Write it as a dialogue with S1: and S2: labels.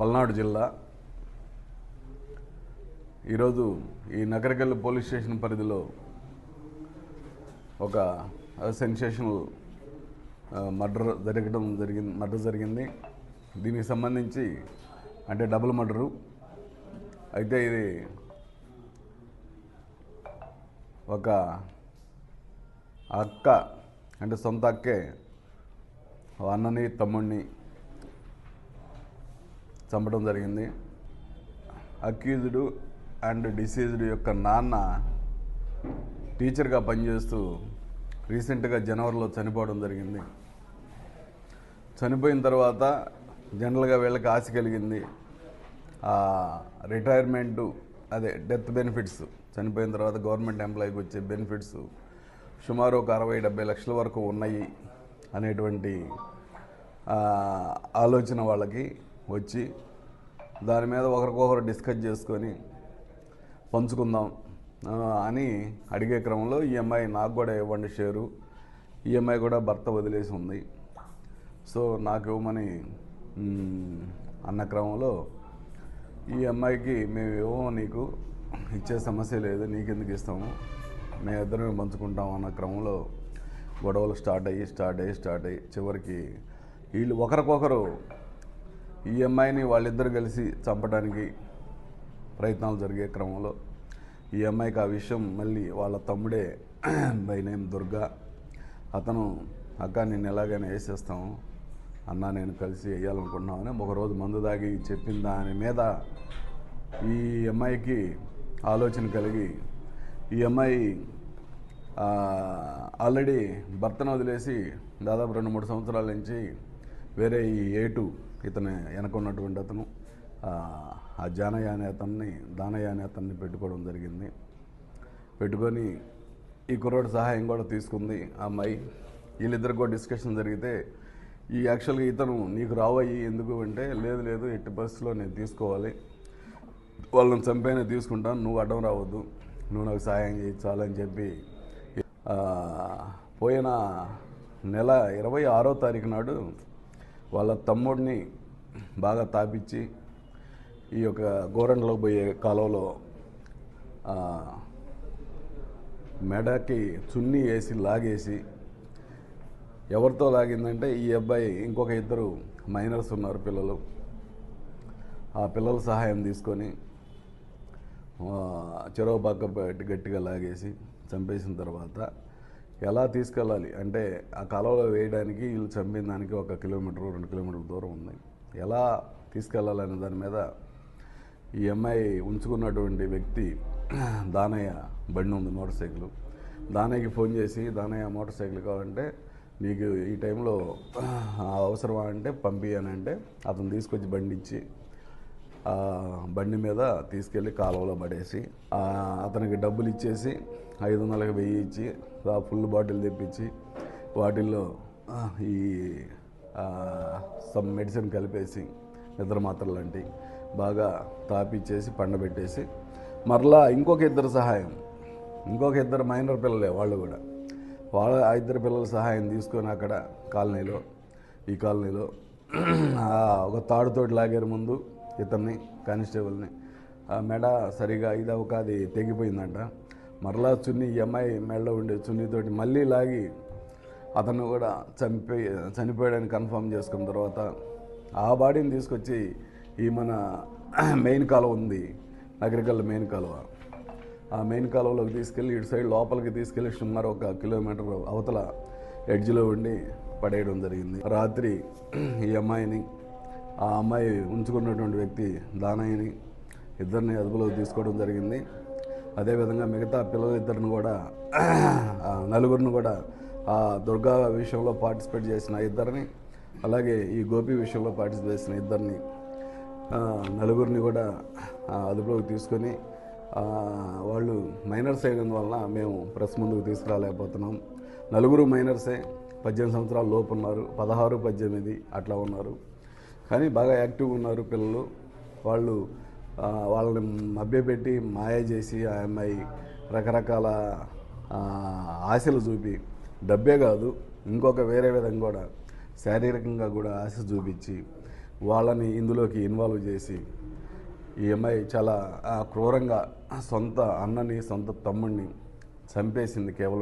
S1: పల్నాడు జిల్లా. ఈరోజు ఈ నగరకల్లి పోలీస్ స్టేషన్ పరిధిలో ఒక సెన్సేషనల్ మర్డర్ జరగడం జరిగింది మర్డర్ జరిగింది. దీనికి సంబంధించి అంటే డబుల్ మర్డరు. అయితే ఇది ఒక అక్క అంటే సొంత అక్కే అన్నని తమ్ముడిని చంపడం జరిగింది. అక్యూజ్డ్ అండ్ డిసీజ్డ్ యొక్క నాన్న టీచర్గా పనిచేస్తూ రీసెంట్గా జనవరిలో చనిపోవడం జరిగింది. చనిపోయిన తర్వాత జనరల్గా వీళ్ళకి ఆశ కలిగింది. ఆ రిటైర్మెంటు అదే డెత్ బెనిఫిట్స్ చనిపోయిన తర్వాత గవర్నమెంట్ ఎంప్లాయీకి వచ్చే బెనిఫిట్స్ సుమారు ఒక అరవై డెబ్బై లక్షల వరకు ఉన్నాయి అనేటువంటి ఆలోచన వాళ్ళకి వచ్చి దాని మీద ఒకరికొకరు డిస్కస్ చేసుకొని పంచుకుందాం అని అడిగే క్రమంలో ఈఎంఐ నాకు కూడా ఇవ్వండి షేరు. ఈఎంఐ కూడా భర్త వదిలేసి ఉంది. సో నాకు ఇవ్వమని అన్న క్రమంలో ఈ అమ్మాయికి మేము ఇవ్వము నీకు ఇచ్చే సమస్య లేదు నీకెందుకు ఇస్తాము? మేము ఇద్దరమే పంచుకుంటాం అన్న క్రమంలో గొడవలు స్టార్ట్ అయ్యి స్టార్ట్ అయ్యి స్టార్ట్ అయ్యి చివరికి వీళ్ళు ఒకరికొకరు ఈ అమ్మాయిని వాళ్ళిద్దరు కలిసి చంపడానికి ప్రయత్నాలు జరిగే క్రమంలో ఈ అమ్మాయికి ఆ విషయం మళ్ళీ వాళ్ళ తమ్ముడే బై నేమ్ దుర్గా. అతను అక్క నేను ఎలాగైనా వేసేస్తాము అన్న నేను కలిసి వేయాలనుకుంటున్నామని ఒకరోజు మందు దాగి చెప్పిన దాని మీద ఈ అమ్మాయికి ఆలోచన కలిగి ఈ అమ్మాయి ఆల్రెడీ భర్తను వదిలేసి దాదాపు రెండు మూడు సంవత్సరాల నుంచి వేరే ఈ ఏటు ఇతను వెనకున్నటువంటి అతను ఆ, ఆ జానయ్య అనే అతన్ని దానయ్య అనే అతన్ని పెట్టుకోవడం జరిగింది. పెట్టుకొని ఈ కుర్రోడి సహాయం కూడా తీసుకుంది ఆ అమ్మాయి. వీళ్ళిద్దరు కూడా డిస్కషన్ జరిగితే ఈ యాక్చువల్గా ఇతను నీకు రావయ్యి ఎందుకు అంటే లేదు లేదు ఎట్టి పరిస్థితిలో నేను తీసుకోవాలి. వాళ్ళని చంపైనా తీసుకుంటాను నువ్వు అడ్డం రావద్దు. నువ్వు నాకు సహాయం చేయించాలని చెప్పి పోయిన నెల ఇరవై ఆరో తారీఖు నాడు వాళ్ళ తమ్ముడిని బాగా తాపించి ఈ యొక్క గోరండ్లో పోయే కాలువలో మెడకి చున్నీ వేసి లాగేసి ఎవరితో లాగిందంటే ఈ అబ్బాయి ఇంకొక ఇద్దరు మైనర్స్ ఉన్నారు పిల్లలు. ఆ పిల్లల సహాయం తీసుకొని చెరవ పక్క గట్టిగా లాగేసి చంపేసిన తర్వాత ఎలా తీసుకెళ్ళాలి? అంటే ఆ కాలువలో వేయడానికి వీళ్ళు చంపిన దానికి ఒక కిలోమీటర్ రెండు కిలోమీటర్ల దూరం ఉంది. ఎలా తీసుకెళ్ళాలనే దాని మీద ఈ అమ్మాయి ఉంచుకున్నటువంటి వ్యక్తి దానయ్య బండి ఉంది మోటార్ సైకిల్. దానయ్యకి ఫోన్ చేసి దానయ్య మోటార్ సైకిల్ కావాలంటే నీకు ఈ టైంలో అవసరమా అంటే పంపి అని అంటే అతను తీసుకొచ్చి బండి ఇచ్చి బండి మీద తీసుకెళ్ళి కాలువలో పడేసి అతనికి డబ్బులు ఇచ్చేసి ఐదు వందలకి వెయ్యి ఇచ్చి ఆ ఫుల్ బాటిల్ తెప్పించి వాటిల్లో ఈ సమ్ మెడిసిన్ కలిపేసి నిద్ర మాత్రలు లాంటి బాగా తాపిచ్చేసి పండబెట్టేసి మరలా ఇంకొక ఇద్దరు సహాయం ఇంకొక ఇద్దరు మైనర్ పిల్లలే వాళ్ళు కూడా. వాళ్ళ ఆ ఇద్దరు పిల్లల సహాయం తీసుకొని అక్కడ కాలనీలో ఈ కాలనీలో ఒక తాడుతోటి లాగారు ముందు ఇతన్ని కానిస్టేబుల్ని. ఆ మెడ సరిగా ఇది ఒక అది తెగిపోయిందంట. మరలా చున్నీ ఈ అమ్మాయి మెడలో ఉండే చున్నీతోటి మళ్ళీ లాగి అతను కూడా చనిపోయి చనిపోయాడని కన్ఫర్మ్ చేసుకున్న తర్వాత ఆ బాడీని తీసుకొచ్చి ఈ మన మెయిన్ కాలువ ఉంది. నగరికల్ మెయిన్ కాలువ. ఆ మెయిన్ కాలువలోకి తీసుకెళ్ళి ఇటు సైడ్ లోపలికి తీసుకెళ్ళి సుమారు ఒక కిలోమీటర్ అవతల ఎడ్జ్లో ఉండి పడేయడం జరిగింది. రాత్రి ఈ అమ్మాయిని ఆ అమ్మాయి ఉంచుకున్నటువంటి వ్యక్తి దానయ్యని ఇద్దరిని అదుపులోకి తీసుకోవడం జరిగింది. అదేవిధంగా మిగతా పిల్లలిద్దరిని కూడా నలుగురిని కూడా ఆ దుర్గా విషయంలో పార్టిసిపేట్ చేసిన ఇద్దరిని అలాగే ఈ గోపి విషయంలో పార్టిసిపేట్ చేసిన ఇద్దరిని నలుగురిని కూడా అదుపులోకి తీసుకొని వాళ్ళు మైనర్స్ అయినందు వలన మేము ప్రెస్ ముందుకు తీసుకురాలేకపోతున్నాం. నలుగురు మైనర్సే పద్దెనిమిది సంవత్సరాల లోపు ఉన్నారు. పదహారు పద్దెనిమిది అట్లా ఉన్నారు. కానీ బాగా యాక్టివ్గా ఉన్నారు పిల్లలు. వాళ్ళు వాళ్ళని మభ్యపెట్టి మాయ చేసి ఆ అమ్మాయి రకరకాల ఆశలు చూపి డబ్బే కాదు ఇంకొక వేరే విధంగా కూడా శారీరకంగా కూడా ఆశ చూపించి వాళ్ళని ఇందులోకి ఇన్వాల్వ్ చేసి ఈ అమ్మాయి చాలా ఆ, క్రూరంగా సొంత అన్నని సొంత తమ్ముడిని చంపేసింది కేవలం